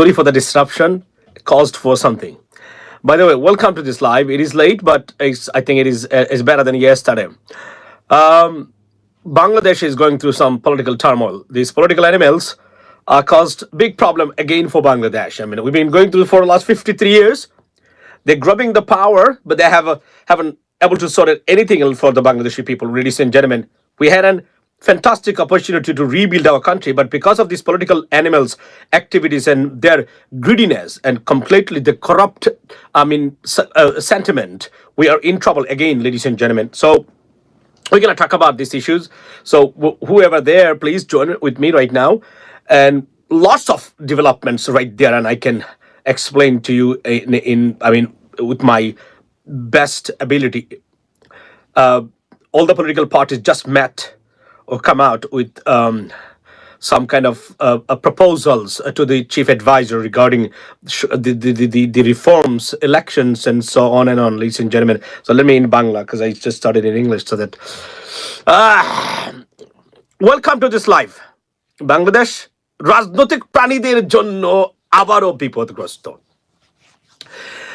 Sorry for the disruption caused for something. By the way, welcome to this live. It is late, but it's, I think it is uh, is better than yesterday. Um, Bangladesh is going through some political turmoil. These political animals caused big problem again for Bangladesh. I mean, we've been going through for the last 53 years. They're grabbing the power, but they have uh, haven't able to sort out anything for the Bangladeshi people. Ladies and gentlemen, we had an fantastic opportunity to rebuild our country, but because of these political animals' activities and their greediness and completely the corrupt, I mean, uh, sentiment, we are in trouble again, ladies and gentlemen. So we're going to talk about these issues. So wh- whoever there, please join with me right now, and lots of developments right there, and I can explain to you in, in I mean, with my best ability. Uh, all the political parties just met or come out with um, some kind of uh, uh, proposals to the chief advisor regarding sh- the, the, the, the the reforms, elections, and so on and on, ladies and gentlemen. So let me in Bangla because I just started in English so that. Ah, welcome to this live Bangladesh রাজনৈতিক প্রাণীদের জন্য আবারও বিপদগ্রস্ত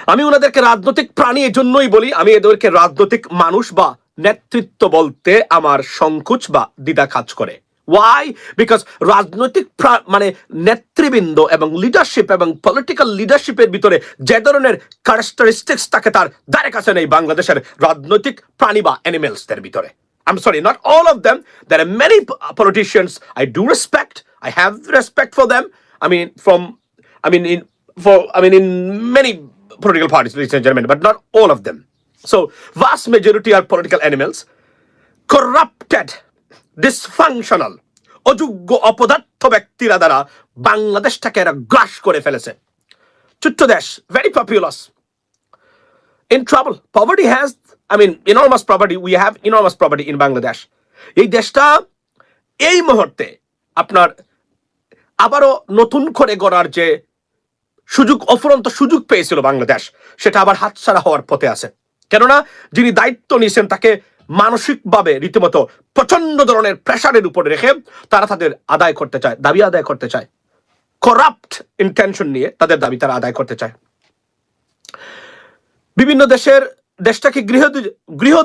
আমি ওনাদেরকে রাজনৈতিক প্রাণী এজন্যই বলি আমি এদেরকে রাজনৈতিক মানুষ বা নেতৃত্ব বলতে আমার সংকোচ বা দ্বিধা কাজ করে। ওয়াই বিকজ রাজনৈতিক মানে নেতৃবৃন্দ এবং লিডারশিপ এবং পলিটিক্যাল লিডারশিপের ভিতরে যে ধরনের ক্যারেক্টারিস্টিক্স তাকে তার দ্বারে কাছে নেই বাংলাদেশের রাজনৈতিক প্রাণী বা অ্যানিমেলসদের ভিতরে। I am sorry not all of them there are many politicians I do respect I have respect for them I mean from I mean in for I mean in many political parties but not all of them So, vast majority are political animals, corrupted, dysfunctional, অযোগ্য অপদার্থ ব্যক্তিরা দ্বারা বাংলাদেশটাকে এরা গ্রাস করে ফেলেছে ছোট্ট দেশ very populous in trouble. Poverty has, I mean, enormous property. We have enormous property in Bangladesh. এই দেশটা এই মুহূর্তে আপনার আবারও নতুন করে গড়ার যে সুযোগ অফুরন্ত সুযোগ পেয়েছিল বাংলাদেশ সেটা আবার হাতছাড়া হওয়ার পথে আছে কেননা যিনি দায়িত্ব নিয়েছেন তাকে মানসিকভাবে রীতিমতো প্রচণ্ড ধরনের প্রেশারের উপরে রেখে তারা তাদের আদায় করতে চায়, দাবি আদায় করতে চায়। করাপ্ট ইন্টেনশন নিয়ে তাদের দাবি তারা আদায় করতে চায়। বিভিন্ন দেশের দেশটাকে গৃহ গৃহ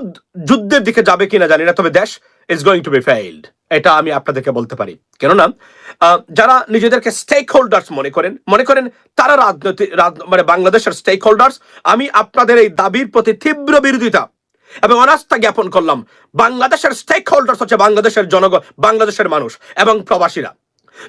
যুদ্ধের দিকে যাবে কিনা জানি না, তবে দেশ is going to be failed এটা আমি আপনাদেরকে বলতে পারি। কেননা যারা নিজেদেরকে স্টেক হোল্ডার্স মনে করেন মনে করেন তারা রাজনৈতিক মানে বাংলাদেশের স্টেক হোল্ডার্স আমি আপনাদের এই দাবির প্রতি তীব্র বিরোধিতা এবং অনাস্থা জ্ঞাপন করলাম। বাংলাদেশের স্টেক হোল্ডার্স হচ্ছে বাংলাদেশের জনগণ বাংলাদেশের মানুষ এবং প্রবাসীরা।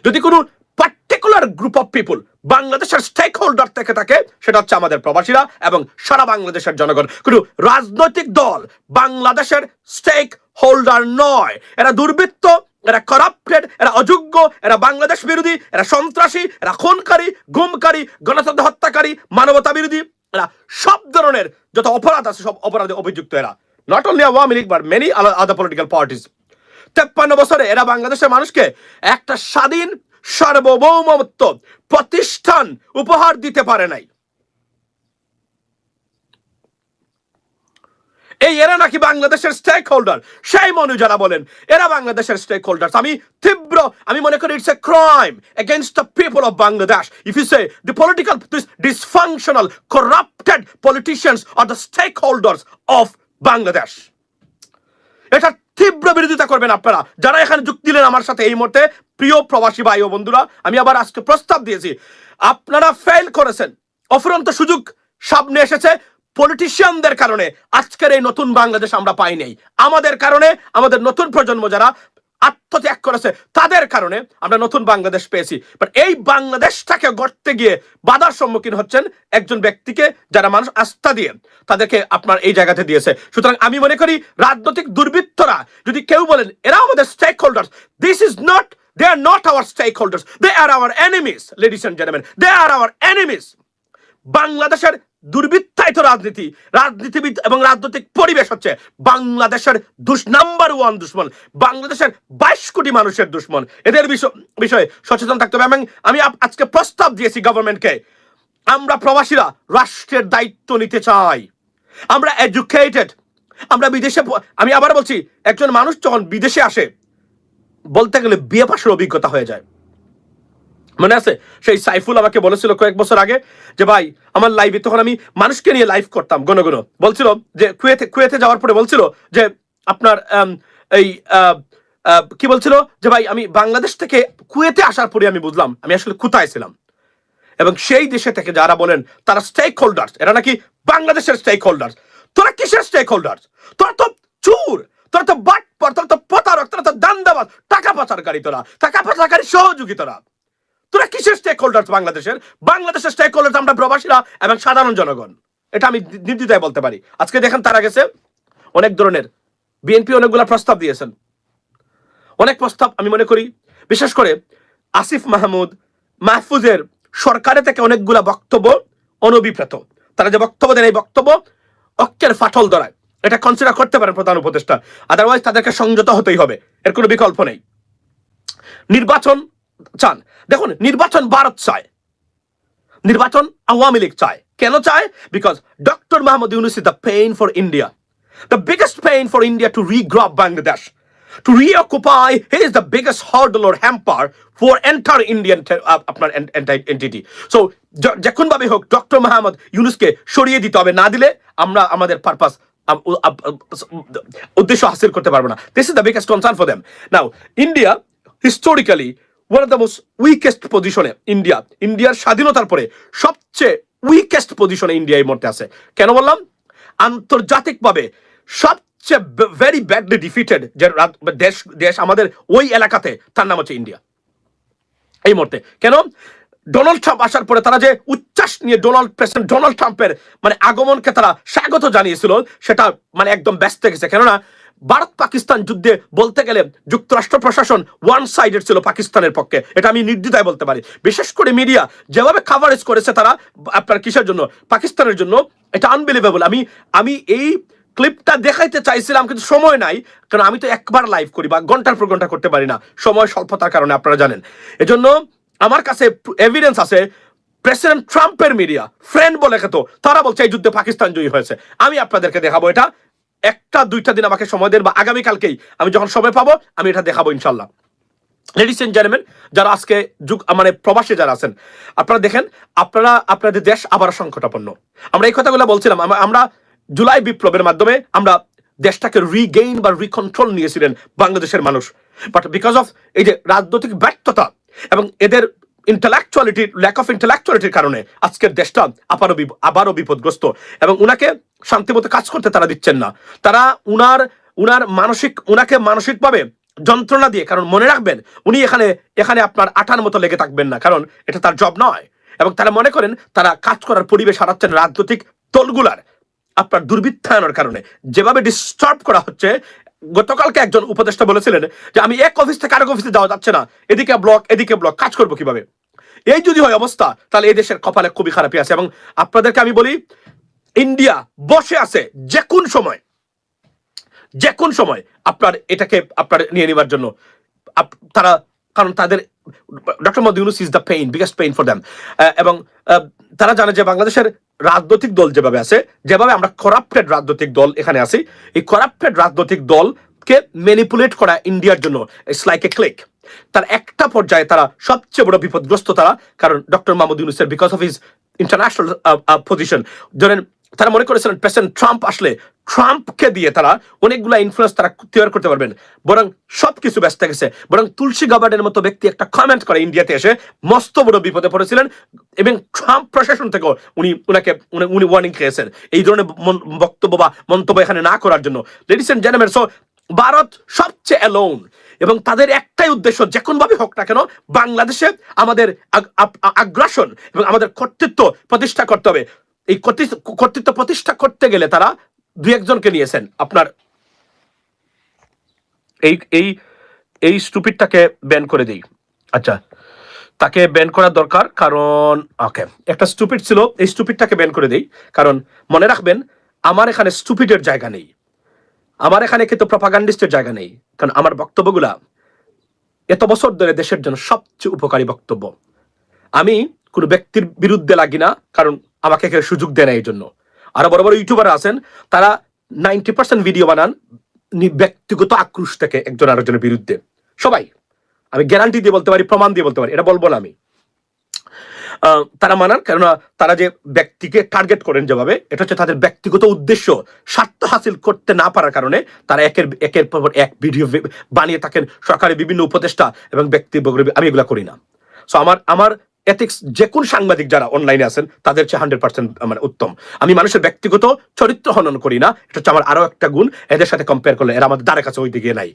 যদি কোনো পার্টিকুলার গ্রুপ অফ পিপুল বাংলাদেশের স্টেক হোল্ডার থেকে থাকে, সেটা হচ্ছে আমাদের প্রবাসীরা এবং সারা বাংলাদেশের জনগণ। কোনো রাজনৈতিক দল বাংলাদেশের স্টেক হোল্ডার নয়। এরা দুর্বৃত্ত, এরা করাপ্টেড এরা অযোগ্য, এরা বাংলাদেশ বিরোধী, এরা সন্ত্রাসী, এরা খুনকারী, গুমকারী, গণতন্ত্র হত্যাকারী, মানবতা বিরোধী, এরা সব ধরনের যত অপরাধ আছে, সব অপরাধে অভিযুক্ত এরা। Not only Awami League but many other political parties তেপ্পান্ন বছরে এরা বাংলাদেশের মানুষকে একটা স্বাধীন সার্বভৌমত্ব প্রতিষ্ঠান উপহার দিতে পারে নাই। এই এরা নাকি বাংলাদেশের স্টেক হোল্ডার সেই মনু যারা বলেন, এরা বাংলাদেশের স্টেক হোল্ডার আমি তীব্র, আমি মনে করি it's a crime against the people of Bangladesh if you say the political dysfunctional corrupted politicians are the stakeholders of Bangladesh এটা তীব্র বিরোধিতা করবেন আপনারা। যারা এখানে যুক্তি দিলেন আমার সাথে এই মুহূর্তে, প্রিয় প্রবাসী ভাই ও বন্ধুরা, আমি আবার আজকে প্রস্তাব দিয়েছি। আপনারা ফেল করেছেন। অফুরন্ত সুযোগ সামনে এসেছে পলিটিশিয়ানদের কারণে। আজকের এই নতুন বাংলাদেশ আমরা পাই নাই। আমাদের কারণে আমাদের নতুন প্রজন্ম যারা আত্মত্যাগ করেছে। তাদের কারণে আমরা নতুন বাংলাদেশ পেয়েছি। বাট এই বাংলাদেশটাকে গড়তে গিয়ে বাধার সম্মুখীন হচ্ছেন একজন ব্যক্তিকে যারা মানুষ আস্থা দিয়ে তাদেরকে আপনার এই জায়গাতে দিয়েছে। সুতরাং আমি মনে করি রাজনৈতিক দুর্বৃত্তরা, যদি কেউ বলেন এরা আমাদের stakeholder this is not they are not our stakeholders they are our enemies ladies and gentleman they are our enemies বাংলাদেশের দুর্বৃত্তায়িত রাজনীতি, রাজনীতিবিদ এবং রাজনৈতিক পরিবেশ হচ্ছে বাংলাদেশের দুশ নাম্বার ওয়ান দুশ্মন, বাংলাদেশের বাইশ কোটি মানুষের দুশ্মন। এদের বিষয়ে সচেতন থাকতে হবে। এবং আমি আজকে প্রস্তাব দিয়েছি গভর্নমেন্টকে আমরা প্রবাসীরা রাষ্ট্রের দায়িত্ব নিতে চাই। আমরা এডুকেটেড আমরা বিদেশে আমি আবার বলছি, একজন মানুষ যখন বিদেশে আসে, বলতে গেলে বিয়ে পাশের অভিজ্ঞতা হয়ে যায়। মনে আছে? সেই সাইফুল আমাকে বলেছিল কয়েক বছর আগে যে, ভাই, আমার লাইভে তখন আমি মানুষকে নিয়ে লাইভ করতাম গণ গণ বলছিল যে, কুয়েতে কুয়েতে যাওয়ার পরে বলছিল যে, আপনার এই কি বলছিল? যে, ভাই, আমি বাংলাদেশ থেকে কুয়েতে আসার পরে আমি বুঝলাম, আমি আসলে কোথায় ছিলাম। এবং সেই দেশে থেকে যারা বলেন, তারা স্টেক হোল্ডার্স এরা নাকি বাংলাদেশের স্টেক হোল্ডার্স তোরা কিসের স্টেক হোল্ডার্স তোরা তো চুর, তোরা তো বাট তোরা তো প্রতারক, তোরা তো দান্দাবাজ, টাকা পাচারকারী তোরা, টাকা পাচারকারী সহযোগী তোরা। তোরা কিসের স্টেক হোল্ডার্স বাংলাদেশের? বাংলাদেশের স্টেক হোল্ডার্স আমরা প্রবাসীরা এবং সাধারণ জনগণ। এটা আমি নির্দ্বিধায় বলতে পারি। আজকে দেখেন তারা গেছে, অনেক ধরনের বিএনপি অনেকগুলা প্রস্তাব দিয়েছেন। অনেক প্রস্তাব আমি মনে করি, বিশেষ করে আসিফ মাহমুদ মাহফুজের সরকারে থেকে অনেকগুলা বক্তব্য অনভিপ্রেত। তারা যে বক্তব্য দেন, এই বক্তব্য অক্ষের ফাটল ধরায়। এটা কনসিডার করতে পারেন প্রধান উপদেষ্টা। আদারওয়াইজ তাদেরকে সংযত হতেই হবে। এর কোনো বিকল্প নেই। নির্বাচন চান। দেখুন নির্বাচন ভারত চায়। নির্বাচন আওয়ামী লীগ চায়। কেন চায়? Because doctor Mahmud Yunus is the pain for India the biggest pain for India to regrow Bangladesh to reoccupy is the biggest hurdle or hamper entire Indian te- uh, আপনার en- enti- entity. So যখন ভাবে হোক doctor Mahmud ইউনুসকে সরিয়ে দিতে হবে না দিলে আমরা আমাদের পারপাস উদ্দেশ্য হাসিল করতে পারব না। This is the biggest concern for them now India historically one of the most weakest পজিশনে ইন্ডিয়া ইন্ডিয়ার স্বাধীনতার পরে সবচেয়ে উইকেস্ট পজিশনে ইন্ডিয়া এই মুহূর্তে আছে। কেন বললাম? আন্তর্জাতিকভাবে সবচেয়ে ভেরি ব্যাডলি ডিফিটেড যে দেশ দেশ আমাদের ওই এলাকাতে, তার নাম হচ্ছে ইন্ডিয়া এই মুহূর্তে। কেন? ডোনাল্ড ট্রাম্প আসার পরে তারা যে উচ্ছ্বাস নিয়ে ডোনাল্ড প্রেসিডেন্ট, ডোনাল্ড ট্রাম্পের মানে আগমনকে তারা স্বাগত জানিয়েছিল, সেটা মানে একদম ব্যস্ত গেছে। কেননা ভারত পাকিস্তান যুদ্ধে বলতে গেলে যুক্তরাষ্ট্র প্রশাসন ওয়ান সাইডেড ছিল পাকিস্তানের পক্ষে। এটা আমি নির্দ্বিধায় বলতে পারি। বিশেষ করে মিডিয়া যেভাবে কাভারেজ করেছে তারা, আপনার কিসের জন্য? পাকিস্তানের জন্য। এটা আনবিলিভেবল আমি আমি এই ক্লিপটা দেখাইতে চাইছিলাম, কিন্তু সময় নাই, কারণ আমি তো একবার লাইভ করি বা ঘণ্টার পর ঘণ্টা করতে পারি না। সময় স্বল্পতার কারণে আপনারা জানেন। এজন্য আমার কাছে এভিডেন্স আছে প্রেসিডেন্ট ট্রাম্পের মিডিয়া ফ্রেন্ড বলে খেত তারা বলছে এই যুদ্ধে পাকিস্তান জয়ী হয়েছে। আমি আপনাদেরকে দেখাবো এটা। একটা, দুইটা দিন আমাকে সময় দেন বা আগামীকালকেই আমি যখন সময় পাবো, আমি এটা দেখাবো ইনশাল্লাহ লেডিস এন্ড জেন্টলম্যান যারা আজকে যুগ মানে প্রবাসী যারা আছেন, আপনারা দেখেন, আপনারা, আপনাদের দেশ আবার সংকটাপন্ন। আমরা এই কথাগুলো বলছিলাম আমরা জুলাই বিপ্লবের মাধ্যমে আমরা দেশটাকে রিগেইন বা রিকন্ট্রোল নিয়েছিলেন বাংলাদেশের মানুষ। বাট বিকজ অফ এই যে রাজনৈতিক ব্যর্থতা এবং এদের ইন্টালেকচুয়ালিটির ল্যাক অফ ইন্টালেকচুয়ালিটির কারণে আজকের দেশটা আবারও আবারও বিপদগ্রস্ত এবং উনাকে শান্তিমতো কাজ করতে তারা দিচ্ছেন না। তারা উনার উনার মানসিক, উনাকে মানসিকভাবে যন্ত্রণা দিয়ে, কারণ মনে রাখবেন, উনি এখানে এখানে আপনার আঠার মতো লেগে থাকবেন না, কারণ এটা তার জব নয়। এবং তারা মনে করেন, তারা কাজ করার পরিবেশ হারাচ্ছেন রাজনৈতিক দলগুলার, আপনার দুর্বৃত্তায়নের কারণে। যেভাবে ডিস্টার্ব করা হচ্ছে গতকালকে একজন উপদেষ্টা বলেছিলেন যে আমি এক অফিস থেকে আরেক অফিসে যাওয়া যাচ্ছে না। এদিকে ব্লক এদিকে ব্লক কাজ করব কীভাবে? এই যদি হয় অবস্থা, তাহলে এই দেশের কপালে খুবই খারাপই আছে। এবং আপনাদেরকে আমি বলি, ইন্ডিয়া বসে আছে যে কোন সময় যে কোন সময় আপনার এটাকে আপনার নিয়ে নেবার জন্য। তারা, কারণ তাদের, doctor Modi Yunus is the pain biggest pain for them এবং তারা জানে যে বাংলাদেশের রাজনৈতিক দল যেভাবে আছে, যেভাবে আমরা করাপ্টেড রাজনৈতিক দল এখানে আছি, এই করাপ্টেড রাজনৈতিক দলকে ম্যানিপুলেট করা ইন্ডিয়ার জন্য ইটস লাইক এ ক্লিক তার একটা পর্যায়ে তারা সবচেয়ে বড় বিপদগ্রস্ত তারা, কারণ ডক্টর মাহমুদ ইউনুসের because of his international position ধরেন, তারা মনে করেছিলেন প্রেসিডেন্ট ট্রাম্প আসলে ট্রাম্পকে দিয়ে তারা অনেকগুলা ইনফ্লুয়েন্স তারা তৈরি করতে পারবেন। বরং সবকিছু ব্যস্ত গেছে। বরং তুলসী গাবার্ডের মতো ব্যক্তি একটা কমেন্ট করে ইন্ডিয়াতে এসে মস্ত বড় বিপদে পড়েছিলেন এবং ট্রাম্প প্রশাসন থেকেও উনি উনাকে উনি- ওয়ার্নিং খেয়েছেন এই ধরনের বক্তব্য বা মন্তব্য এখানে না করার জন্য। Ladies and gentleman so Bharat সবচেয়ে অ্যালোন এবং তাদের একটাই উদ্দেশ্য যে ভাবে হোক না কেন বাংলাদেশে আমাদের আগ্রাসন এবং আমাদের কর্তৃত্ব প্রতিষ্ঠা করতে হবে। এই কর্তৃত্ব প্রতিষ্ঠা করতে গেলে তারা দুই একজনকে নিয়েছেন আপনার। এই এই এই স্টুপিডটাকে ব্যান করে দেই। আচ্ছা তাকে ব্যান করার দরকার কারণ, ওকে, একটা স্টুপিড ছিল, এই স্টুপিডটাকে ব্যান করে দেই। কারণ মনে রাখবেন, আমার এখানে স্টুপিডের জায়গা নেই। আমার এখানে কিন্তু প্রপাগান্ডিস্টের জায়গা নেই। কারণ আমার বক্তব্যগুলা এত বছর ধরে দেশের জন্য সবচেয়ে উপকারী বক্তব্য। আমি কোনো ব্যক্তির বিরুদ্ধে লাগি না, কারণ আমাকে কেউ সুযোগ দেয় না এই জন্য। আরও বড় বড় ইউটিউবার আছেন, তারা নাইনটি পার্সেন্ট ভিডিও বানান ব্যক্তিগত আক্রোশ থেকে একজন আরেকজনের বিরুদ্ধে। সবাই। আমি গ্যারান্টি দিয়ে বলতে পারি, প্রমাণ দিয়ে বলতে পারি, এটা বলব না আমি। তারা মানার কেননা তারা যে ব্যক্তিকে টার্গেট করেন যেভাবে, এটা হচ্ছে তাদের ব্যক্তিগত উদ্দেশ্য। স্বার্থ হাসিল করতে না পারার কারণে তারা একের একের পর এক ভিডিও বানিয়ে থাকেন সরকারের বিভিন্ন উপদেষ্টা এবং ব্যক্তি আমি এগুলা করি না। সো আমার আমার এথিক্স যে কোন সাংবাদিক যারা অনলাইনে আছেন, তাদের চেয়ে হান্ড্রেড পার্সেন্ট মানে উত্তম। আমি মানুষের ব্যক্তিগত চরিত্র হনন করি না, এটা হচ্ছে আমার আরও একটা গুণ, এদের সাথে কম্পেয়ার করলে এরা আমাদের দ্বারের কাছে ওই দিকে নাই।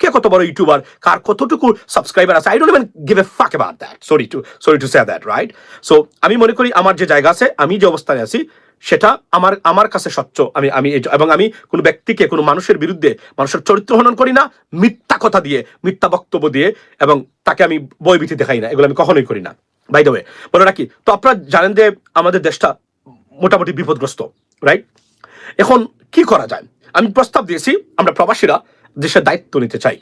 কে কত বড় ইউটিউবার কার কতটুকু সাবস্ক্রাইবার আছে I don't even give a fuck about that sorry to sorry to say that right so আমি মনে করি আমার যে জায়গা আছে, আমি যে অবস্থানে আছি, সেটা আমার আমার কাছে স্বচ্ছ। আমি আমি এবং আমি কোনো ব্যক্তিকে, কোনো মানুষের বিরুদ্ধে মানুষের চরিত্র হনন করি না, মিথ্যা কথা দিয়ে, মিথ্যা বক্তব্য দিয়ে, এবং তাকে আমি বইবিতি দেখাই না, এগুলো আমি কখনোই করি না। বাই দ্য ওয়ে বলে রাখি, তো আপনারা জানেন যে আমাদের দেশটা মোটামুটি বিপদগ্রস্ত রাইট এখন কি করা যায়? আমি প্রস্তাব দিয়েছি, আমরা প্রবাসীরা দেশের দায়িত্ব নিতে চাই।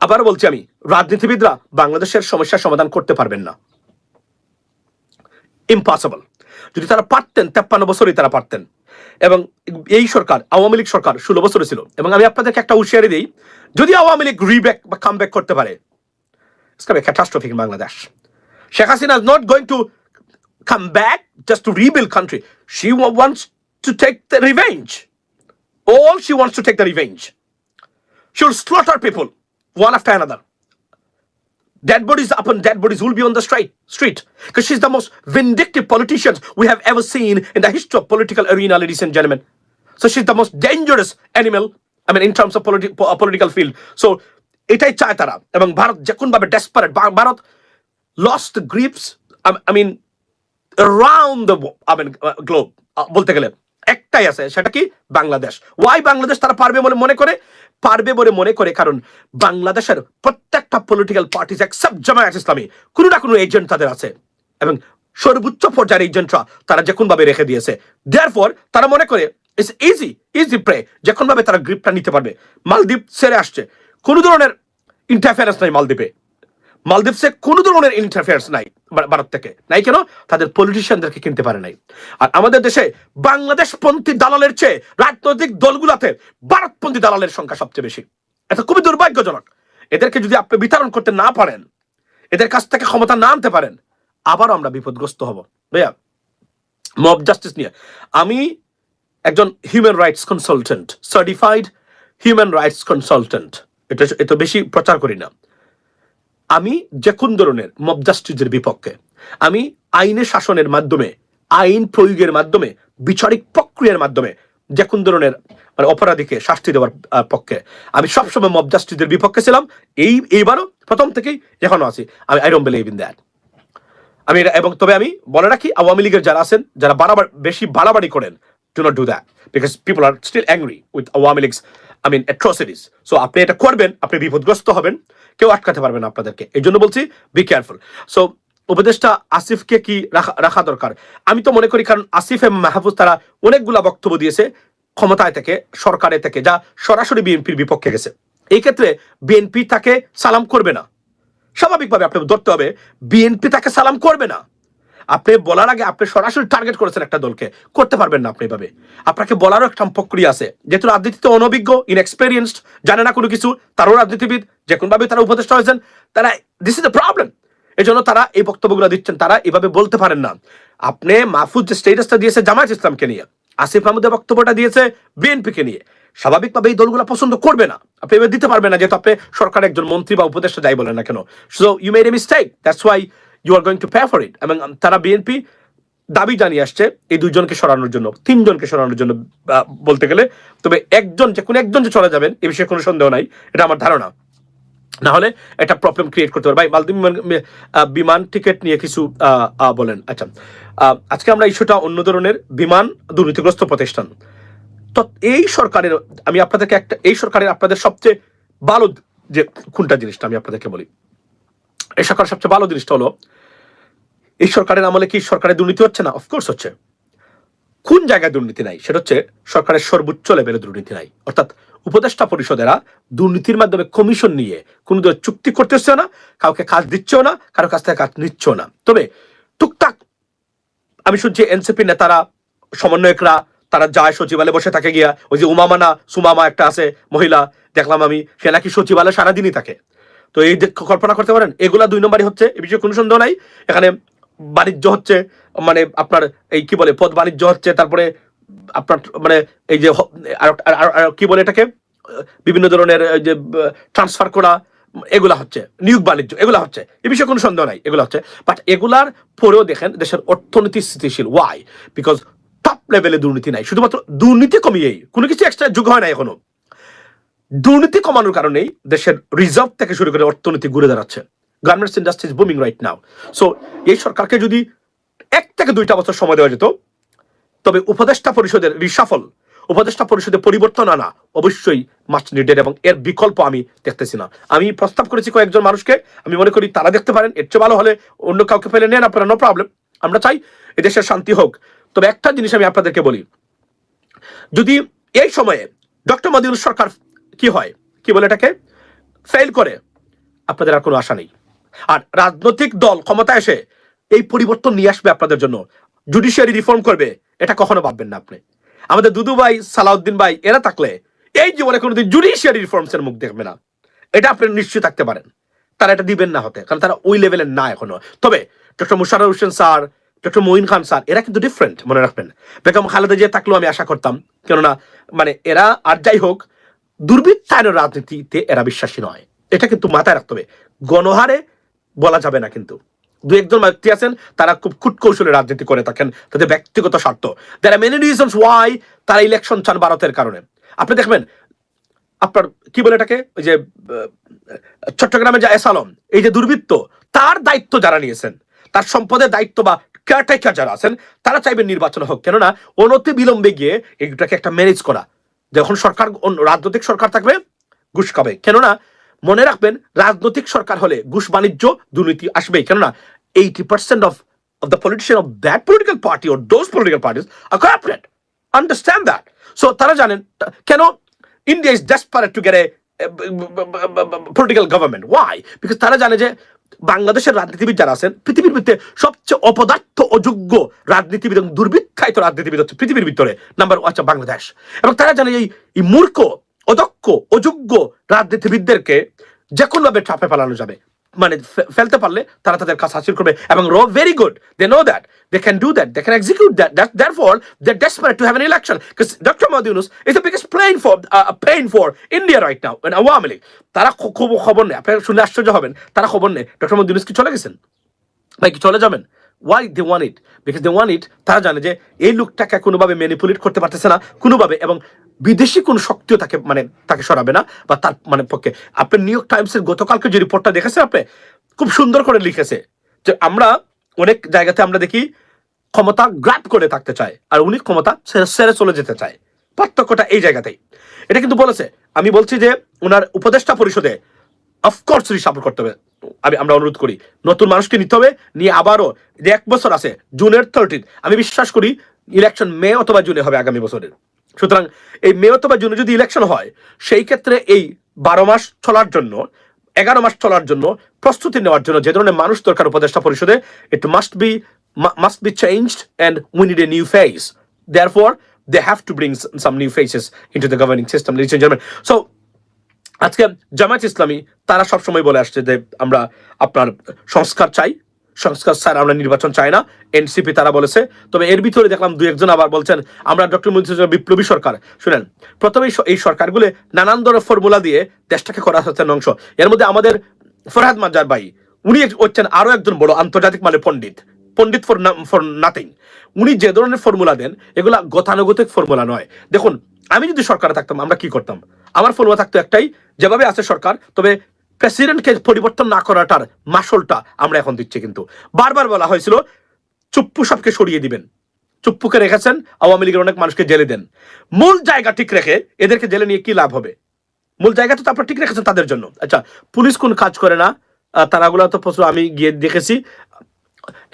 আবার বলছি আমি, রাজনীতিবিদরা বাংলাদেশের সমস্যার সমাধান করতে পারবেন না। ইম্পসিবল যদি তারা পারতেন, তেপ্পান্ন বছরই তারা পারতেন। এবং এই সরকার, আওয়ামী লীগ সরকার ষোলো বছরে ছিল। এবং আমি আপনাদেরকে একটা হুঁশিয়ারি দিই, যদি আওয়ামী লীগ রিব্যাক বা কাম করতে পারে, It's going to be catastrophic in Bangladesh. Sheikh Hasina is not going to come back just to rebuild country. She wa- wants to take the revenge. All she wants to take the revenge. She will slaughter people one after another. Dead bodies upon dead bodies will be on the street street because she's the most vindictive politician we have ever seen in the history of political arena, ladies and gentlemen. So she's the most dangerous animal. I mean, in terms of politi- po- uh, political field. So এটাই চায় তারা এবং ভারত যে কোনভাবে desperate Bharat lost the grips I mean I mean, uh, globe uh, বলতে গেলে একটাই আছে সেটা কি? বাংলাদেশ। ওয়াই বাংলাদেশ তারা পারবে বলে মনে করে? পারবে বলে মনে করে কারণ বাংলাদেশের প্রত্যেকটা পলিটিক্যাল পার্টিজ এক্সেপ্ট জামায়াত ইসলামী কোনো না কোনো এজেন্ট তাদের আছে। এবং সর্বোচ্চ পর্যায়ের এজেন্টরা তারা যে কোনভাবে রেখে দিয়েছে। দেয়ার ফর তারা মনে করে ইটস ইজি ইজি প্রে যে কোনভাবে তারা গ্রিপটা নিতে পারবে। মালদ্বীপ সেরে আসছে। কোনো ধরনের ইন্টারফারেন্স নাই মালদ্বীপে। মালদ্বীপসে কোনো ধরনের ইন্টারফেয়ার্স নাই ভারত থেকে। নাই কেন? তাদের পলিটিশিয়ানদেরকে কিনতে পারে নাই। আর আমাদের দেশে বাংলাদেশপন্থী দালালের চেয়ে রাজনৈতিক দলগুলোতে ভারতপন্থী দালালের সংখ্যা সবচেয়ে বেশি। এটা খুবই দুর্ভাগ্যজনক। এদেরকে যদি আপনি বিতরণ করতে না পারেন, এদের কাছ থেকে ক্ষমতা না আনতে পারেন, আবারও আমরা বিপদগ্রস্ত হব। ভাইয়া মব জাস্টিস নিয়ে। আমি একজন human rights consultant certified human rights consultant এটা এত বেশি প্রচার করি না। আমি যে কোন ধরনের মব জাস্টিসের বিপক্ষে, আমি আইনে শাসনের মাধ্যমে, আইন প্রয়োগের মাধ্যমে, বিচারিক প্রক্রিয়ার মাধ্যমে যে কোন ধরনের মানে অপরাধীকে শাস্তি দেওয়ার পক্ষে, আমি সবসময় মব জাস্টিসের বিপক্ষে ছিলাম। এই, এইবারও প্রথম থেকেই এখনও আছি। আমি আই ডোন্ট দ্যাট আমি এবং তবে আমি বলে রাখি, আওয়ামী লীগের যারা আছেন, যারা বাড়াবাড়ি বেশি বাড়াবাড়ি করেন do not do that because people are still angry with Awami League's I mean atrocities so আপনি এটা করবেন, আপনি বিপদগ্রস্ত হবেন, কেউ আটকাতে পারবেন আপনাদেরকে। এই জন্য বলছি বি কেয়ারফুল সো উপদেষ্টা আসিফকে কি রাখা রাখা দরকার? আমি তো মনে করি, কারণ আসিফ এবং মাহফুজ তারা অনেকগুলা বক্তব্য দিয়েছে ক্ষমতায় থেকে, সরকারে থেকে, যা সরাসরি বিএনপির বিপক্ষে গেছে। এই ক্ষেত্রে বিএনপি তাকে সালাম করবে না। স্বাভাবিকভাবে আপনি ধরতে হবে, বিএনপি তাকে সালাম করবে না। আপনি বলার আগে আপনি সরাসরি টার্গেট করেছেন একটা দলকে। করতে পারবেন না আপনি এভাবে। আপনাকে বলারও একটা প্রক্রিয়া আছে। যেহেতু রাজনীতিতে অনভিজ্ঞ ইনএক্সপেরিয়েন্সড জানে না কোনো কিছু, তারও রাজনীতিবিদ, যে কোনোভাবে তারা উপদেষ্টা হয়েছেন, তারা দিস ইজ দ্য প্রবলেম এই জন্য তারা এই বক্তব্যগুলো দিচ্ছেন, তারা এভাবে বলতে পারেন না। আপনি মাহফুজ যে স্টেটাসটা দিয়েছে জামায়াত ইসলামকে নিয়ে, আসিফ মাহমুদের বক্তব্যটা দিয়েছে বিএনপিকে নিয়ে স্বাভাবিকভাবে এই দলগুলো পছন্দ করবে না। আপনি এবার দিতে পারবেন না, যেহেতু আপনি সরকার একজন মন্ত্রী বা উপদেষ্টা, যাই বলেন না কেন। So you made a mistake that's why you are going to pay for it এবং তারা বিএনপি দাবি জানিয়ে আসছে এই দুইজনকে সরানোর জন্য, তিনজনকে সরানোর জন্য বলতে গেলে। তবে একজন যে কোনো একজন যে চলে যাবেন, এ বিষয়ে কোনো সন্দেহ নাই, এটা আমার ধারণা। না হলে একটা প্রবলেম ক্রিয়েট করতে পারে। ভাই, মালদ্বীপ বিমান- টিকিট নিয়ে কিছু বলেন। আচ্ছা আজকে আমরা ইস্যুটা অন্য ধরনের বিমান দুর্নীতিগ্রস্ত প্রতিষ্ঠান। তো এই সরকারের, আমি আপনাদেরকে একটা এই সরকারের আপনাদের সবচেয়ে ভালো যে কোনটা জিনিসটা আমি আপনাদেরকে বলি। এই সরকারের সবচেয়ে ভালো জিনিসটা হলো এই সরকারের আমলে কি সরকারের দুর্নীতি হচ্ছে না? অফকোর্স হচ্ছে। কোন জায়গায় দুর্নীতি নাই? সেটা হচ্ছে সরকারের সর্বোচ্চ লেভেলে দুর্নীতি নাই। অর্থাৎ উপদেষ্টা পরিষদেরা দুর্নীতির মাধ্যমে কমিশন নিয়ে কোনো চুক্তি করতেছে না, কাউকে কাজ দিচ্ছেও না, কারও কাছ থেকে কাজ নিচ্ছেও না। তবে টুকটাক আমি শুনছি এনসিপি নেতারা, সমন্বয়করা, তারা যায় সচিবালয়ে বসে থাকে গিয়া, ওই যে উমামানা সুমামা একটা আছে, মহিলা, দেখলাম আমি, সে নাকি সচিবালয়ে সারাদিনই থাকে। তো এই কল্পনা করতে পারেন, এগুলা দুই নম্বরই হচ্ছে, এ বিষয়ে কোনো সন্দেহ নাই। এখানে বাণিজ্য হচ্ছে মানে আপনার এই কি বলে পদ বাণিজ্য হচ্ছে, তারপরে আপনার মানে এই যে কি বলে এটাকে? বিভিন্ন ধরনের যে ট্রান্সফার করা, এগুলা হচ্ছে, নিয়োগ বাণিজ্য, এগুলা হচ্ছে। এ বিষয়ে কোনো সন্দেহ নাই, এগুলো হচ্ছে। বাট এগুলার পরেও দেখেন, দেশের অর্থনীতি স্থিতিশীল। ওয়াই বিকজ টপ লেভেলে দুর্নীতি নাই। শুধুমাত্র দুর্নীতি কমিয়েই, কোনো কিছু এক্সট্রা যুগ হয় না এখনও। দুর্নীতি কমানোর কারণেই দেশের রিজার্ভ থেকে শুরু করে অর্থনীতি ঘুরে দাঁড়াচ্ছে। Garments industry is booming right now so এই সরকারকে যদি এক থেকে দুইটা বছর সময় দেওয়া যেত, তবে উপদেষ্টা পরিষদের রিসাফল, উপদেষ্টা পরিষদে পরিবর্তন আনা অবশ্যই মাছ নিডেড এবং এর বিকল্প আমি দেখতেছি না। আমি প্রস্তাব করেছি কয়েকজন মানুষকে, আমি মনে করি তারা দেখতে পারেন, এর চেয়ে ভালো হলে অন্য কাউকে ফেলে নেন, আপনারা নো প্রবলেম আমরা চাই এদেশের শান্তি হোক। তবে একটা জিনিস আমি আপনাদেরকে বলি, যদি এই সময়ে ডক্টর মদিউল সরকার কি হয়, কি বলে এটাকে? ফেল করে, আপনাদের আর কোনো আশা নেই। আর রাজনৈতিক দল ক্ষমতা এসে এই পরিবর্তন নিয়ে আসবে আপনাদের জন্য। জুডিশিয়ারি রিফর্ম করবে, এটা কখনো ভাববেন না আপনি। আমাদের দুদু ভাই, সালাউদ্দিন ভাই, এরা থাকলে এই জীবনে কোনোদিন জুডিশিয়ারি রিফর্মস এর মুখ দেখবে না। এটা আপনি নিশ্চয় থাকতে পারেন। তারা এটা দিবেন না হতে, কারণ তারা ওই লেভেলের না এখনও। তবে doctor Musharraf Hossain sir doctor Moin Khan sir, এরা কিন্তু ডিফারেন্ট মনে রাখবেন। বেগম খালেদা জিয়া থাকলেও আমি আশা করতাম, কেননা মানে এরা আর যাই হোক, দুর্বৃত্তায়নের রাজনীতিতে এরা বিশ্বাসী নয়। এটা কিন্তু মাথায় রাখতে হবে। গণহারে বলা যাবে না কিন্তু। দু একজন ব্যক্তি আছেন তারা খুব কুটকৌশলে রাজনীতি করে থাকেন তাদের ব্যক্তিগত স্বার্থ। There are many reasons why তারা ইলেকশন চান ভারতের কারণে। আপনি দেখবেন আপনার কি বলে এটাকে? ওই যে আহ, চট্টগ্রামে যে এসালম এই যে দুর্বৃত্ত তার দায়িত্ব যারা নিয়েছেন তার সম্পদের দায়িত্ব বা কেয়ারটেকার যারা আছেন তারা চাইবেন নির্বাচন হোক। কেননা অনতি বিলম্বে গিয়ে এটাকে একটা ম্যানেজ করা। যখন সরকার রাজনৈতিক সরকার থাকবে ঘুষ খাবে। কেননা মনে রাখবেন, রাজনৈতিক সরকার হলে ঘুষ বাণিজ্য, দুর্নীতি আসবেই কেননা eighty percent of politician of that political party or those political parties are corrupted. Understand that. So, তারা জানেন কেন India is desperate to get a political government why because তারা জানে যে বাংলাদেশের রাজনীতিবিদ যারা আছেন, পৃথিবীর ভিতরে সবচেয়ে অপদার্থ অযোগ্য রাজনীতিবিদ এবং দুর্বৃত্তায়িত রাজনীতিবিদ হচ্ছে পৃথিবীর ভিতরে নাম্বার আচ্ছা বাংলাদেশ এবং তারা জানে এই মূর্খ, অদক্ষ, অযোগ্য রাজনীতিবিদদেরকে যে কোনোভাবে চাপে ফেলানো যাবে। মানে ফেলতে পারলে তারা তাদের কাজ হাসিল করবে এবং র very good they know that they can do that they can execute that that therefore they desperate to have an election doctor Mohammad Yunus is the biggest pain for pain for India right now and Awami League তারা খুব, খবর নেই, আপনারা শুনে আশ্চর্য হবেন, তারা খবর নেই। ডক্টর মোহাম্মদ ইউনুস কি চলে গেছেন? ভাই, কি চলে যাবেন? Why they want it because they want it তারা জানে যে এই লোকটাকে কোনোভাবে ম্যানিপুলেট করতে পারতেছে না, কোনোভাবে এবং বিদেশি কোনো শক্তিও তাকে মানে তাকে সরাবে না বা তার মানে পক্ষে। আপনি নিউ ইয়র্ক টাইমসের গতকালকে যে রিপোর্টটা দেখেছেন আপনি? খুব সুন্দর করে লিখেছে যে আমরা অনেক জায়গাতে আমরা দেখি ক্ষমতা গ্রাপ করে থাকতে চায় আর উনি ক্ষমতা সেরে চলে যেতে চায়। পার্থক্যটা এই জায়গাতেই। এটা কিন্তু বলেছে। আমি বলছি যে ওনার উপদেষ্টা পরিষদে অফকোর্স রিসাপোর্ট করতে হবে। আমি আমরা অনুরোধ করি, নতুন মানুষকে নিতে হবে, নিয়ে আবারও, যে এক বছর আছে, জুনের থার্টিন আমি বিশ্বাস করি ইলেকশন মে অথবা জুনে হবে আগামী বছরের। সুতরাং এই মে অথবা জুনে যদি ইলেকশন হয়, সেই ক্ষেত্রে এই বারো মাস চলার জন্য, এগারো মাস চলার জন্য প্রস্তুতি নেওয়ার জন্য যে ধরনের মানুষ দরকার উপদেষ্টা পরিষদে it must be must be changed and we need a new face therefore they have to bring some new faces into the governing system so আজকে জামায়াত ইসলামী, তারা সবসময় বলে আসছে যে আমরা আপনার সংস্কার চাই। সংস্কার স্যার আমরা নির্বাচন চাই না। এনসিপি তারা বলেছে। তবে এর ভিতরে দেখলাম দু একজন আবার বলছেন, আমরা ডক্টর মুজিবুর বিপ্লবী সরকার। শুনেন, প্রথমেই স- এই সরকারগুলো নানান ধরনের ফর্মুলা দিয়ে দেশটাকে করা হচ্ছে অংশ এর মধ্যে আমাদের ফরহাদ মাজার ভাই, উনি হচ্ছেন আরও একজন বড় আন্তর্জাতিক মানে পণ্ডিত। Pundit for for nothing. উনি যে ধরনের ফর্মুলা দেন, এগুলা গতানুগতিক ফর্মুলা নয়। দেখুন, আমি যদি সরকারে থাকতাম, আমরা কি করতাম? আমার ফর্মুলা থাকতো একটাই, যেভাবে আছে সরকার, তবে প্রেসিডেন্টকে পরিবর্তন না করাটার মাসলটা আমরা এখন দিচ্ছি কিন্তু। বারবার বলা হয়েছিল, চুপ্পু সবকে সরিয়ে দিবেন। চুপ্পুকে রেখেছেন, আওয়ামী লীগের অনেক মানুষকে জেলে দেন। মূল জায়গা ঠিক রেখে এদেরকে জেলে নিয়ে কি লাভ হবে? মূল জায়গা তো আপনারা ঠিক রেখেছেন তাদের জন্য। আচ্ছা পুলিশ কোন কাজ করে না? তারাগুলো তো প্রচুর, আমি গিয়ে দেখেছি।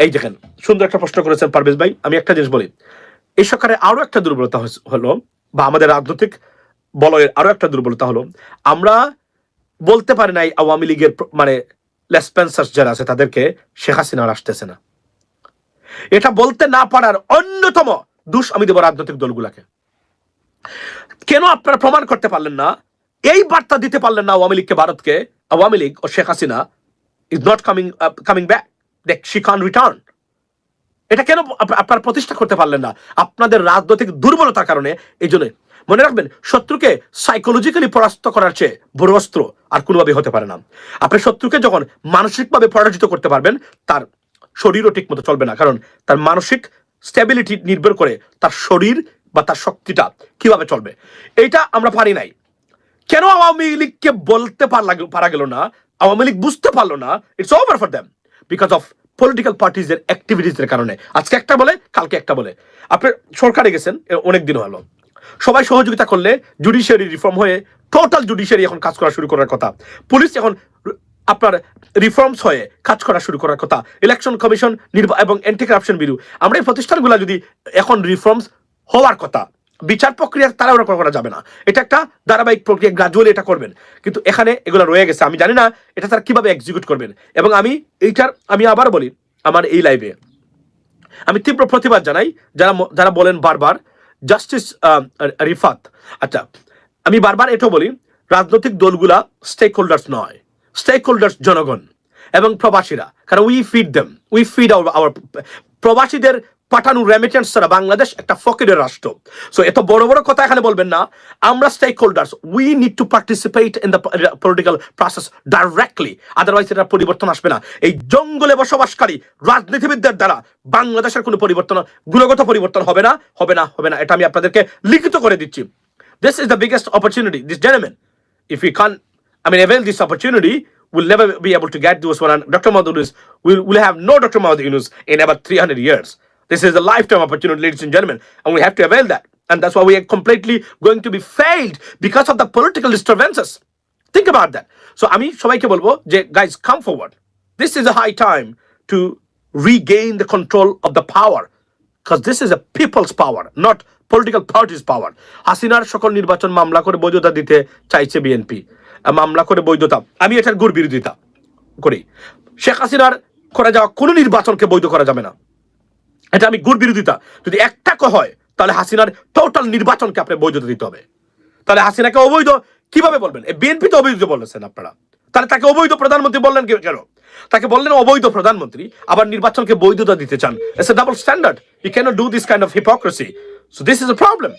এই দেখেন, সুন্দর একটা প্রশ্ন করেছেন পারভেজ ভাই। আমি একটা জিনিস বলি। এই সরকারের আরও একটা দুর্বলতা হলো বা আমাদের রাজনৈতিক বলয়ের আরও একটা দুর্বলতা হলো, আমরা বলতে পারি নাই আওয়ামী লীগের মানে লেসপেন্সার্স যারা আছে তাদেরকে শেখ হাসিনা আসতেছে না। এটা বলতে না পারার অন্যতম দোষ আমি দেব রাজনৈতিক দলগুলাকে। কেন আপনারা প্রমাণ করতে পারলেন না? এই বার্তা দিতে পারলেন না আওয়ামী লীগকে, ভারতকে, আওয়ামী লীগ ও Sheikh Hasina is not coming coming back দেখ শি কান রিটার্ন এটা কেন আপ- আপনারা প্রতিষ্ঠা করতে পারলেন না? আপনাদের রাজনৈতিক দুর্বলতার কারণে। এই জন্য মনে রাখবেন, শত্রুকে সাইকোলজিক্যালি পরাস্ত করার চেয়ে বড় অস্ত্র আর কোনোভাবে হতে পারে না। আপনি শত্রুকে যখন মানসিকভাবে পরাজিত করতে পারবেন, তার শরীরও ঠিক মতো চলবে না। কারণ তার মানসিক স্টেবিলিটি নির্ভর করে তার শরীর বা তার শক্তিটা কীভাবে চলবে। এইটা আমরা পারি নাই। কেন আওয়ামী লীগকে বলতে পারা গেল না? আওয়ামী লীগ বুঝতে পারল না। It's over for them because of political পার্টিজের অ্যাক্টিভিটিসের কারণে। আজকে একটা বলে, কালকে একটা বলে। আপনি সরকারে গেছেন অনেক দিন হলো। সবাই সহযোগিতা করলে জুডিশিয়ারি রিফর্ম হয়ে টোটাল জুডিশিয়ারি এখন কাজ করা শুরু করার কথা। পুলিশ এখন আপনার রিফর্মস হয়ে কাজ করা শুরু করার কথা। ইলেকশন কমিশন নির্বা এবং অ্যান্টি কারাপশন বিরু আমরা এই প্রতিষ্ঠানগুলো যদি এখন রিফর্মস হওয়ার কথা, বিচার প্রক্রিয়া তারা ওরা করা যাবে না। এটা একটা ধারাবাহিক প্রক্রিয়া গ্রাজুয়ালি এটা করবেন। কিন্তু এখানে এগুলো রয়ে গেছে। আমি জানি না এটা তারা কীভাবে এক্সিকিউট করবেন। এবং আমি এইটার, আমি আবার বলি, আমার এই লাইভে আমি তীব্র প্রতিবাদ জানাই, যারা যারা বলেন বারবার জাস্টিস রিফাত আচ্ছা আমি বারবার এটাও বলি, রাজনৈতিক দলগুলা স্টেক হোল্ডার্স নয় স্টেক হোল্ডার্স জনগণ এবং প্রবাসীরা, কারণ we feed them we feed our প্রবাসীদের পাঠানো রেমিটেন্স ছাড়া বাংলাদেশ একটা ফকিরের রাষ্ট্র। সো এত বড় বড় কথা এখানে বলবেন না। আমরা stakeholders we need to participate in the political process directly otherwise এটা পরিবর্তন আসবে না। এই জঙ্গলে বসবাসকারী রাজনীতিবিদদের দ্বারা বাংলাদেশের কোনো পরিবর্তন গুণগত পরিবর্তন হবে না হবে না হবে না। এটা আমি আপনাদেরকে লিখিত করে দিচ্ছি। This is the biggest opportunity this gentleman if we can't, I mean, avail this opportunity, we'll never be able to get those one. And Dr. Mahmoud Yunus, we'll, we'll have no Dr. Mahmoud Yunus in about 300 years. This is a lifetime opportunity, ladies and gentlemen, and we have to avail that. And that's why we are completely going to be failed because of the political disturbances. Think about that. So, আমি সবাইকে বলবো যে guys, come forward. This is a high time to regain the control of the power. because this is a people's power, not political parties' power. হাসিনার সকল নির্বাচন মামলা করে বৈধতা দিতে চাইছে বিএনপি মামলা করে বৈধতা আমি এটার গুর বিরোধিতা করি। শেখ হাসিনার করে যাওয়া কোনো নির্বাচনকে বৈধ করা যাবে না। এটা আমি গুর বিরোধিতা। যদি একটা হয়, তাহলে হাসিনার টোটাল নির্বাচনকে আপনি বৈধতা দিতে হবে। তাহলে হাসিনাকে অবৈধ কীভাবে বলবেন? বিএনপি তো অবৈধ বলেছেন আপনারা। তাহলে তাকে অবৈধ প্রধানমন্ত্রী বললেন কেন? তাকে বললেন অবৈধ প্রধানমন্ত্রী, আবার নির্বাচনকে বৈধতা দিতে চান। A double standard you can do this kind of hypocrisy so this is a problem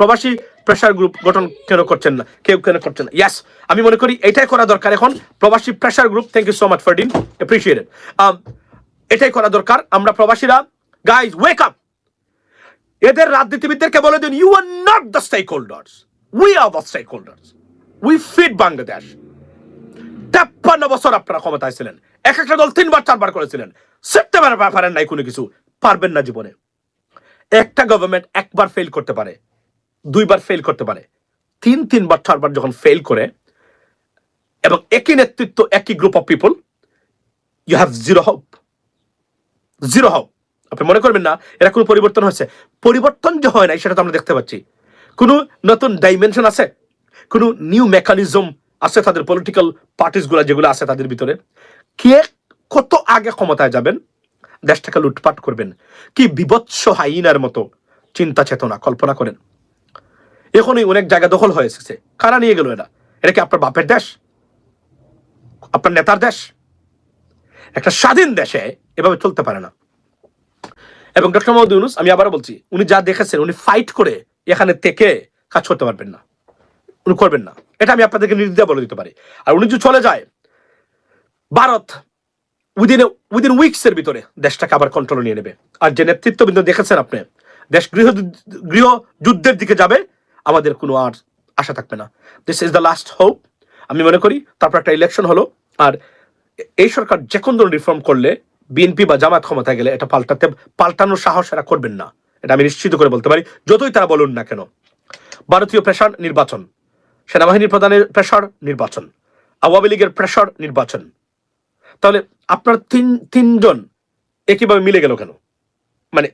প্রবাসী প্রেশার গ্রুপ গঠন কেন করছেন না? কেউ কেন করছেন না? ইয়াস আমি মনে করি এটাই করা দরকার এখন। প্রবাসী pressure group thank you so much for din appreciated এটাই করা দরকার। আমরা প্রবাসীরা গাইজ ওয়েক আপ এদের রাজনীতিবিদদেরকে বলে দিন you are not the stakeholders we are the stakeholders we feed Bangladesh তেপ্পান্ন বছর আপনারা ক্ষমতায় ছিলেন। এক একটা দল তিনবার, চারবার করেছিলেন। সেটতে পারেন নাই কোনো কিছু। পারবেন না জীবনে। একটা গভর্নমেন্ট একবার ফেল করতে পারে। দুইবার ফেল করতে পারে। তিন, তিনবার, চারবার যখন ফেল করে এবং একই নেতৃত্ব, একই group of people you have zero hope zero hope আপনি মনে করবেন না, এরা কোনো পরিবর্তন হয়েছে। পরিবর্তন যে হয় নাই, সেটা তো আমরা দেখতে পাচ্ছি। কোনো নতুন ডাইমেনশন আছে? কোনো নিউ মেকানিজম আছে তাদের পলিটিক্যাল পার্টিসগুলো যেগুলো আছে তাদের ভিতরে? কে কত আগে ক্ষমতায় যাবেন? দেশটাকে লুটপাট করবেন। কি বিভৎস হাইনার মতো চিন্তা চেতনা কল্পনা করেন। এখনই অনেক জায়গা দখল হয়ে এসেছে। কারা নিয়ে গেল এটা? এটা কি আপনার বাপের দেশ? আপনার নেতার দেশ? একটা স্বাধীন দেশে এভাবে চলতে পারে না। এবং ডক্টর মোহাম্মদ ইউনুস, আমি আবার বলছি, উনি যা দেখেছেন, উনি ফাইট করে এখানে থেকে কাজ করতে পারবেন না। উনি করবেন না। এটা আমি আপনাদেরকে নির্দ্বিধা বলে দিতে পারি। আর উনি যদি চলে যায়, ভারত উইদিন উইদিন উইকস এর ভিতরে দেশটাকে আবার কন্ট্রোল নিয়ে নেবে। আর যে নেতৃত্ব নেতৃত্ববৃন্দ দেখেছেন আপনি, দেশ গৃহ গৃহ যুদ্ধের দিকে যাবে আমাদের কোনো আর আশা থাকবে না। This is the last hope আমি মনে করি, তারপর একটা ইলেকশন হলো, আর এই সরকার যে কোনো ধরনের রিফর্ম করলে বিএনপি বা জামাত ক্ষমতা গেলে এটা পাল্টাতে, পাল্টানোর সাহস এরা করবেন না। এটা আমি নিশ্চিত করে বলতে পারি, যতই তারা বলুন না কেন। ভারতীয় প্রেশার নির্বাচন। সেনাবাহিনীর প্রধানের প্রেশার নির্বাচন। আওয়ামী লীগের প্রেশার নির্বাচন। তাহলে আপনার তিন, তিনজন একইভাবে মিলে গেল কেন? মানে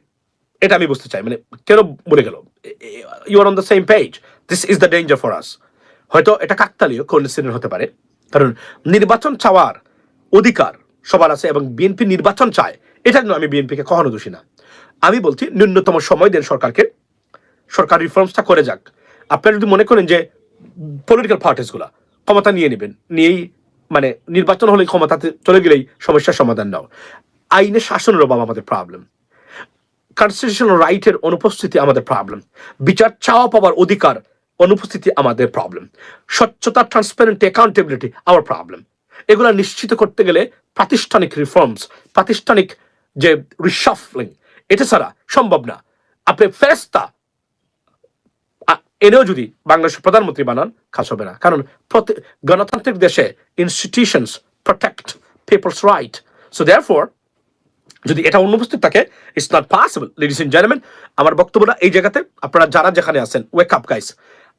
এটা আমি বুঝতে চাই মানে কেন বলে গেল? You are on the same page this is the danger for us হয়তো এটা কাকতালীয় কোনসিডেন্ট হতে পারে। কারণ নির্বাচন চাওয়ার অধিকার সবার আছে এবং বিএনপি নির্বাচন চায়, এটা জন্য আমি বিএনপিকে কখনো দোষী না। আমি বলছি, ন্যূনতম সময় দেন সরকারকে। সরকার রিফর্মসটা করে যাক। আপনারা যদি মনে করেন যে পলিটিক্যাল পার্টিসগুলা ক্ষমতা নিয়ে নেবেন, নিয়েই মানে নির্বাচন হলে ক্ষমতাতে চলে গেলেই সমস্যার সমাধান নাও। আইনের শাসনের অভাব আমাদের প্রবলেম কনস্টিটিউশনাল রাইটের অনুপস্থিতি আমাদের প্রবলেম বিচার চাওয়া পাওয়ার অধিকার অনুপস্থিতি আমাদের প্রবলেম স্বচ্ছতা ট্রান্সপারেন্ট অ্যাকাউন্টেবিলিটি আমার প্রবলেম এগুলো নিশ্চিত করতে গেলে প্রাতিষ্ঠানিক রিফর্মস প্রাতিষ্ঠানিক যে রিসাফলিং এটা ছাড়া সম্ভব না। আপনি ফেরেস্তা এনেও যদি বাংলাদেশের প্রধানমন্ত্রী বানান, কাজ হবে না। কারণ গণতান্ত্রিক দেশে institutions protect people's right so there যদি এটা অনুপস্থিত থাকে it's not possible ladies in gentleman আমার বক্তব্যটা এই জায়গাতে আপনারা যারা যেখানে আছেন ওয়েক আপ গাইস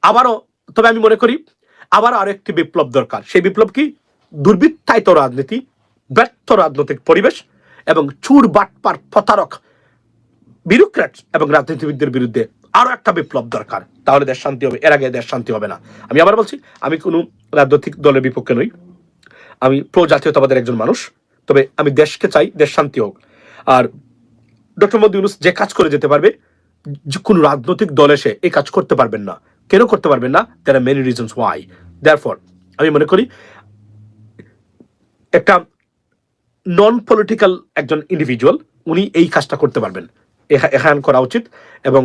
আবারও, তবে আমি মনে করি, আবার আরও একটি বিপ্লব দরকার। সেই বিপ্লব কি? দুর্বৃত্তায়িত রাজনীতি, ব্যর্থ রাজনৈতিক পরিবেশ এবং চুর, বাটপার, প্রতারক বিউরোক্র্যাট এবং রাজনীতিবিদদের বিরুদ্ধে আরও একটা বিপ্লব দরকার। তাহলে দেশ শান্তি হবে, এর আগে দেশ শান্তি হবে না। আমি আবার বলছি, আমি কোনো রাজনৈতিক দলের বিপক্ষে নই। আমি প্রজাতীয়তাবাদের একজন মানুষ, তবে আমি দেশকে চাই দেশ শান্তি হোক। আর ডক্টর মোদী ইউনুস যে কাজ করে যেতে পারবে, যে কোনো রাজনৈতিক দল এসে এই কাজ করতে পারবেন না। কেন করতে পারবেন না? There are many reasons why there আমি মনে করি একটা নন পলিটিক্যাল একজন ইন্ডিভিজুয়াল উনি এই কাজটা করতে পারবেন। এখান করা উচিত এবং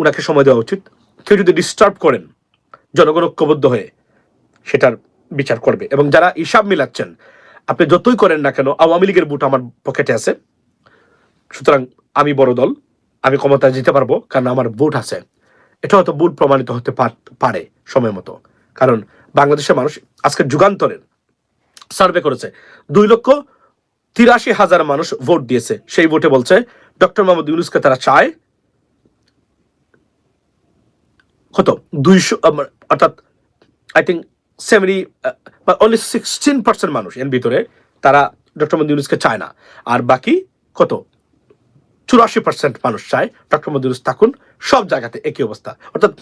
উনাকে সময় দেওয়া উচিত। কেউ যদি ডিস্টার্ব করেন, জনগণ ঐক্যবদ্ধ হয়ে সেটার বিচার করবে। এবং যারা হিসাব মিলাচ্ছেন, আপনি যতই করেন না কেন, আওয়ামী লীগের বুট আমার পকেটে আছে। সুতরাং আমি বড় দল, আমি ক্ষমতায় যেতে পারব কারণ আমার ভোট আছে। এটা হয়তো ভুল প্রমাণিত হতে পার- পারে সময় মতো। কারণ বাংলাদেশের মানুষ আজকে যুগান্তরের সার্ভে করেছে। দুই লক্ষ তিরাশি হাজার মানুষ ভোট দিয়েছে। সেই ভোটে বলছে ডক্টর মোহাম্মদ ইউনুসকে তারা চায় কত? দুইশো অর্থাৎ আই থিঙ্ক সেভেন্টি বা অনলি সিক্সটিন পার্সেন্ট মানুষ এর ভিতরে তারা ডক্টর মোহাম্মদ ইউনুসকে চায় না। আর বাকি কত? চুরাশি পার্সেন্ট মানুষ চায় ডক্টর ইউনুস থাকুন, সব জায়গাতে একই অবস্থা। অর্থাৎ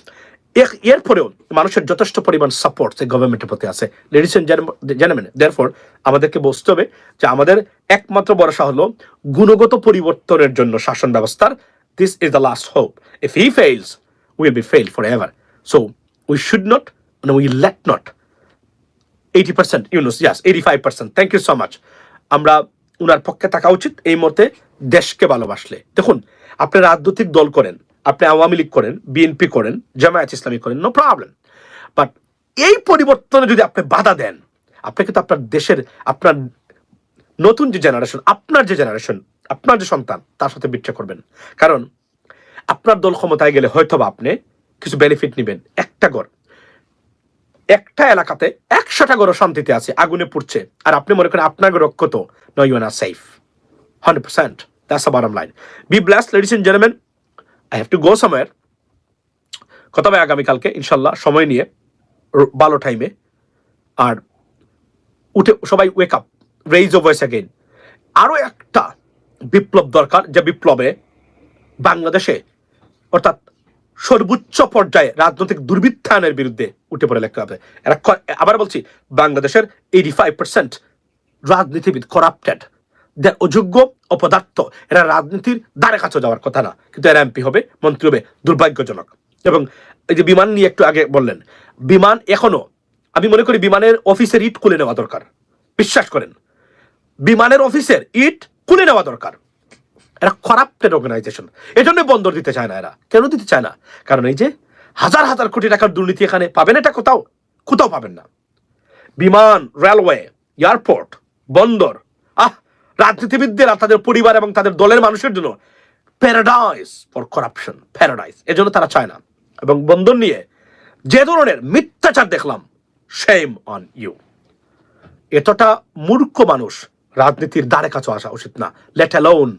এরপরেও মানুষের যথেষ্ট পরিমাণ সাপোর্ট সেই গভর্নমেন্টের প্রতি আছে। লেডিস এন্ড জেন্টলম্যান দেয়ারফর আমাদেরকে বুঝতে হবে যে আমাদের একমাত্র ভরসা হলো গুণগত পরিবর্তনের জন্য শাসন ব্যবস্থার। This is the last hope if he fails will be fail for ever so we should not মানে we let not eighty percent Yunus yes eighty five percent thank you so much আমরা উনার পক্ষে থাকা উচিত। এই মুহূর্তে দেশকে ভালোবাসলে। দেখুন আপনি রাজনৈতিক দল করেন, আপনি আওয়ামী লীগ করেন, বিএনপি করেন, জামায়াত ইসলামী করেন নো প্রবলেম বাট এই পরিবর্তনে যদি আপনি বাধা দেন, আপনি কিন্তু আপনার দেশের, আপনার নতুন যে জেনারেশন আপনার যে জেনারেশন আপনার যে সন্তান, তার সাথে বিট্রে করবেন। কারণ, আপনার দল ক্ষমতায় গেলে হয়তো বা আপনি কিছু বেনিফিট নেবেন, একটা গড় একটা এলাকাতে একশোটা গরু শান্তিতে আছে, আগুনে পুড়ছে। আর আপনি মনে করেন আপনার গরু অক্ষত no you are safe hundred percent that's a bottom line be bless ladies and gentleman I have to go somewhere কথা হবে আগামীকালকে ইনশাল্লাহ সময় নিয়ে ভালো টাইমে আর উঠে, সবাই wake up raise your voice again আরও একটা বিপ্লব দরকার, যে বিপ্লবে বাংলাদেশে, অর্থাৎ সর্বোচ্চ পর্যায়ে রাজনৈতিক দুর্বৃত্তায়নের বিরুদ্ধে উঠে পড়ে লিখতে হবে। আবার বলছি, বাংলাদেশের এইটি ফাইভ পার্সেন্ট রাজনীতিবিদ করাপ্টেড অযোগ্য অপদার্থ। এরা রাজনীতির দ্বারে কাছে যাওয়ার কথা না। কিন্তু এরা এমপি হবে, মন্ত্রী হবে, দুর্ভাগ্যজনক। এবং এই যে বিমান নিয়ে একটু আগে বললেন, বিমান এখনও, আমি মনে করি বিমানের অফিসের ইট খুলে নেওয়া দরকার। বিশ্বাস করেন, বিমানের অফিসের ইট খুলে নেওয়া দরকার। এরা করাপ্টেড অর্গানাইজেশন। এই জন্য বন্দর দিতে চায় না এরা। কেন দিতে চায় না? কারণ এই যে হাজার হাজার কোটি টাকার দুর্নীতি এখানে পাবেন, এটা কোথাও কোথাও পাবেন না। বিমান, রেলওয়ে, এয়ারপোর্ট, বন্দর রাজনীতিবিদদের আর তাদের পরিবার এবং তাদের দলের মানুষের জন্য প্যারাডাইস ফর করাপশন প্যারাডাইস এজন্য তারা চায় না। এবং বন্ধন নিয়ে যে ধরনের মিথ্যাচার দেখলাম শেম অন ইউ এতটা মূর্খ মানুষ রাজনীতির দ্বারে কাছে আসা উচিত না। Let alone